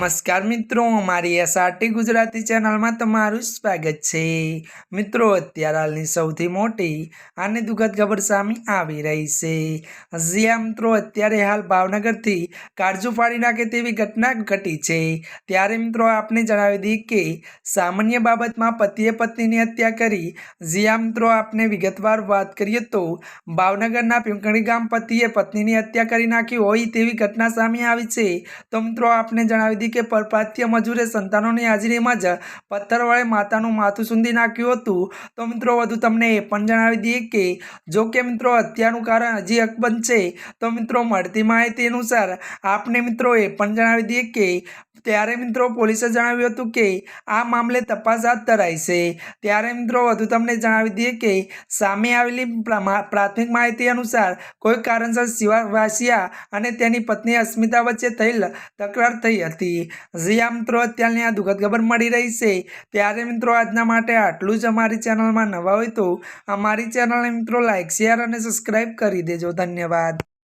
નમસ્કાર મિત્રો, અમારી એસઆરટી ગુજરાતી ચેનલમાં તમારું સ્વાગત છે. મિત્રો, અત્યારે હાલની સૌથી મોટી અને દુઃખદ ખબર સામે આવી રહી છે. જ્યાં મિત્રો, અત્યારે હાલ ભાવનગરથી કાળજુ ફાડી નાખે તેવી ઘટના ઘટી છે. ત્યારે મિત્રો, આપને જણાવી દઈએ કે સામાન્ય બાબતમાં પતિએ પત્નીની હત્યા કરી. જ્યાં મિત્રો, આપને વિગતવાર વાત કરીએ તો ભાવનગરના પિંકણી ગામ પતિએ પત્નીની હત્યા કરી નાખી હોય તેવી ઘટના સામે આવી છે. તો મિત્રો, આપને જણાવી દઈએ કે પરપ્રાંતીય મજૂરે સંતાનોની હાજરીમાં જ પથ્થર વડે માતાનું માથું સૂંધી નાખ્યું હતું. તો મિત્રો, વધુ તમને એ પણ જણાવી દઈએ કે, જો કે મિત્રો, હત્યાનું કારણ હજી અકબંધ છે. તો મિત્રો, મળતી માહિતી અનુસાર આપને મિત્રો એ પણ જણાવી દઈએ કે ત્યારે મિત્રો પોલીસે જણાવ્યું હતું કે આ મામલે તપાસ હાથ ધરાઈ છે. ત્યારે મિત્રો વધુ તમને જણાવી દઈએ કે સામે આવેલી પ્રા- પ્રાથમિક માહિતી અનુસાર કોઈ કારણસર શિવા અને તેની પત્ની અસ્મિતા વચ્ચે થયેલ તકરાર થઈ હતી. જ્યાં મિત્રો અત્યારની આ દુઃખદ ખબર મળી રહી છે. ત્યારે મિત્રો આજના માટે આટલું જ અમારી ચેનલમાં નવા હોય તો અમારી ચેનલને મિત્રો લાઇક શેર અને સબસ્ક્રાઈબ કરી દેજો. ધન્યવાદ.